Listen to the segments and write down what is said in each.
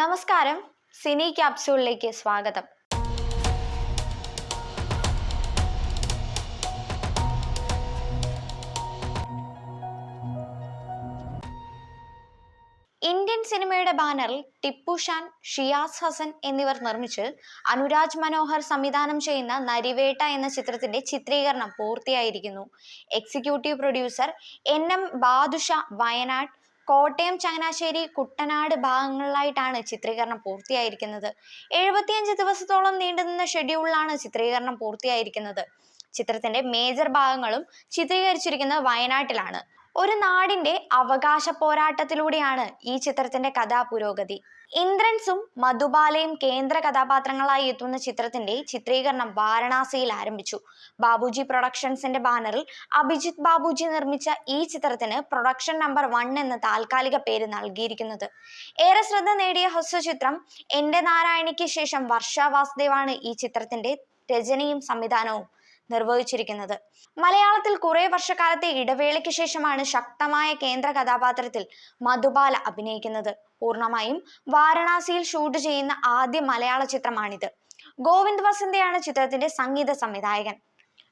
നമസ്കാരം. സിനി ക്യാപ്സ്യൂളിലേക്ക് സ്വാഗതം. ഇന്ത്യൻ സിനിമയുടെ ബാനറിൽ ടിപ്പു ഷാൻ ഷിയാസ് ഹസൻ എന്നിവർ നിർമ്മിച്ച് അനുരാജ് മനോഹർ സംവിധാനം ചെയ്യുന്ന നരിവേട്ട എന്ന ചിത്രത്തിന്റെ ചിത്രീകരണം പൂർത്തിയായിരിക്കുന്നു. Executive producer N M Badusha Wayanad Kottayam Changanassery Kuttanad ഭാഗങ്ങളിലായിട്ടാണ് ചിത്രീകരണം പൂർത്തിയായിരിക്കുന്നത്. എഴുപത്തിയഞ്ച് ദിവസത്തോളം നീണ്ടുനിന്ന ഷെഡ്യൂളിലാണ് ചിത്രീകരണം പൂർത്തിയായിരിക്കുന്നത്. ചിത്രത്തിന്റെ മേജർ ഭാഗങ്ങളും ചിത്രീകരിച്ചിരിക്കുന്നത് വയനാട്ടിലാണ്. ഒരു നാടിന്റെ അവകാശ പോരാട്ടത്തിലൂടെയാണ് ഈ ചിത്രത്തിന്റെ കഥാ പുരോഗതി ഇന്ദ്രൻസും മധുബാലയും കേന്ദ്ര കഥാപാത്രങ്ങളായി എത്തുന്ന ചിത്രത്തിന്റെ ചിത്രീകരണം വാരണാസിയിൽ ആരംഭിച്ചു. ബാബുജി പ്രൊഡക്ഷൻസിന്റെ ബാനറിൽ അഭിജിത് ബാബുജി നിർമ്മിച്ച ഈ ചിത്രത്തിന് പ്രൊഡക്ഷൻ നമ്പർ വൺ എന്ന താൽക്കാലിക പേര് നൽകിയിരിക്കുന്നത്. ഏറെ ശ്രദ്ധ നേടിയ ഹ്രസ്വചിത്രം എന്റെ നാരായണിക്ക് ശേഷം വർഷ വാസുദേവാണ് ഈ ചിത്രത്തിന്റെ രചനയും സംവിധാനവും നിർവഹിച്ചിരിക്കുന്നത്. മലയാളത്തിൽ കുറെ വർഷക്കാലത്തെ ഇടവേളയ്ക്ക് ശേഷമാണ് ശക്തമായ കേന്ദ്ര കഥാപാത്രത്തിൽ മധുബാല അഭിനയിക്കുന്നത്. പൂർണമായും വാരണാസിയിൽ ഷൂട്ട് ചെയ്യുന്ന ആദ്യ മലയാള ചിത്രമാണിത്. ഗോവിന്ദ് വസന്തയാണ് ചിത്രത്തിന്റെ സംഗീത സംവിധായകൻ.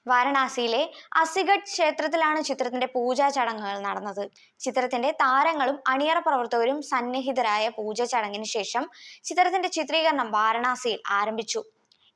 വാരണാസിയിലെ അസിഗഡ് ക്ഷേത്രത്തിലാണ് ചിത്രത്തിന്റെ പൂജാ ചടങ്ങുകൾ നടന്നത്. ചിത്രത്തിന്റെ താരങ്ങളും അണിയറ പ്രവർത്തകരും സന്നിഹിതരായ പൂജാ ചടങ്ങിന് ശേഷം ചിത്രത്തിന്റെ ചിത്രീകരണം വാരണാസിയിൽ ആരംഭിച്ചു.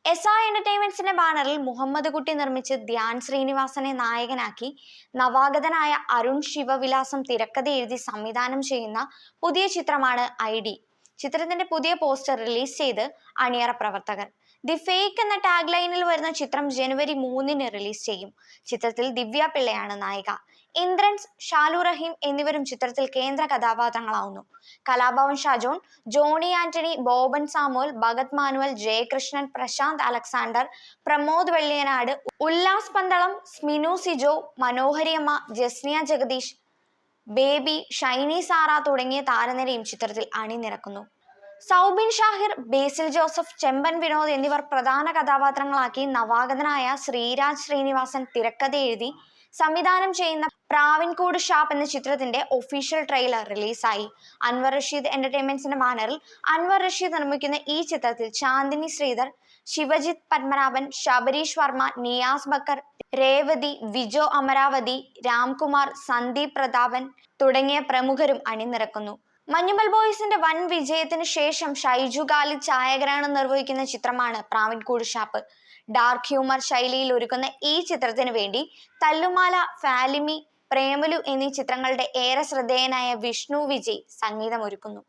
എസ് ആ എന്റർടൈൻമെന്റ്സിന്റെ ബാനറിൽ മുഹമ്മദ് കുട്ടി നിർമ്മിച്ച് ധ്യാൻ ശ്രീനിവാസനെ നായകനാക്കി നവാഗതനായ അരുൺ ശിവവിലാസം തിരക്കഥ എഴുതി സംവിധാനം ചെയ്യുന്ന പുതിയ ചിത്രമാണ് ഐ ഡി. ചിത്രത്തിന്റെ പുതിയ പോസ്റ്റർ റിലീസ് ചെയ്ത് അണിയറ പ്രവർത്തകർ ദി ഫേക്ക് എന്ന ടാഗ് ലൈനിൽ വരുന്ന ചിത്രം ജനുവരി മൂന്നിന് റിലീസ് ചെയ്യും. ചിത്രത്തിൽ ദിവ്യ പിള്ളയാണ് നായിക. ഇന്ദ്രൻസ് ഷാലു റഹീം എന്നിവരും ചിത്രത്തിൽ കേന്ദ്ര കഥാപാത്രങ്ങളാവുന്നു. Kalabhavan Shajon Johny Antony Boban Samuel Bhagath Manuel Jayakrishnan Prasanth Alexander Pramod Velliyanad Ullas Pandalam Sminu Sijo Manohariyamma Jasniya Jagadish Baby Shiny Sara തുടങ്ങിയ താരനിരയും ചിത്രത്തിൽ അണിനിരക്കുന്നു. സൗബിൻ ഷാഹിർ ബേസിൽ ജോസഫ് ചെമ്പൻ വിനോദ് എന്നിവർ പ്രധാന കഥാപാത്രങ്ങളാക്കി നവാഗതനായ ശ്രീരാജ് ശ്രീനിവാസൻ തിരക്കഥ എഴുതി സംവിധാനം ചെയ്യുന്ന പ്രാവിൻകൂട് ഷാപ്പ് എന്ന ചിത്രത്തിന്റെ ഒഫീഷ്യൽ ട്രെയിലർ റിലീസായി അൻവർ റഷീദ് എന്റർടൈൻമെന്റ്സിന്റെ ബാനറിൽ അൻവർ റഷീദ് നിർമ്മിക്കുന്ന ഈ ചിത്രത്തിൽ ചാന്ദിനി ശ്രീധർ ശിവജിത് പത്മനാഭൻ ശബരീഷ് വർമ്മ നിയാസ് ബക്കർ രേവതി വിജോ അമരാവതി രാംകുമാർ സന്ദീപ് പ്രതാപൻ തുടങ്ങിയ പ്രമുഖരും അണിനിരക്കുന്നു. മഞ്ഞുമൽ ബോയ്സിന്റെ വൻ വിജയത്തിന് ശേഷം ഷൈജു ഗാലി ഛായാഗ്രഹണം നിർവഹിക്കുന്ന ചിത്രമാണ് പ്രാവിൻകൂട് ഷാപ്പ്. ഡാർക്ക് ഹ്യൂമർ ശൈലിയിൽ ഒരുക്കുന്ന ഈ ചിത്രത്തിന് വേണ്ടി തല്ലുമാല ഫാലിമി പ്രേമലു എന്നീ ചിത്രങ്ങളുടെ ഏറെ ശ്രദ്ധേയനായ വിഷ്ണു വിജയ് സംഗീതമൊരുക്കുന്നു.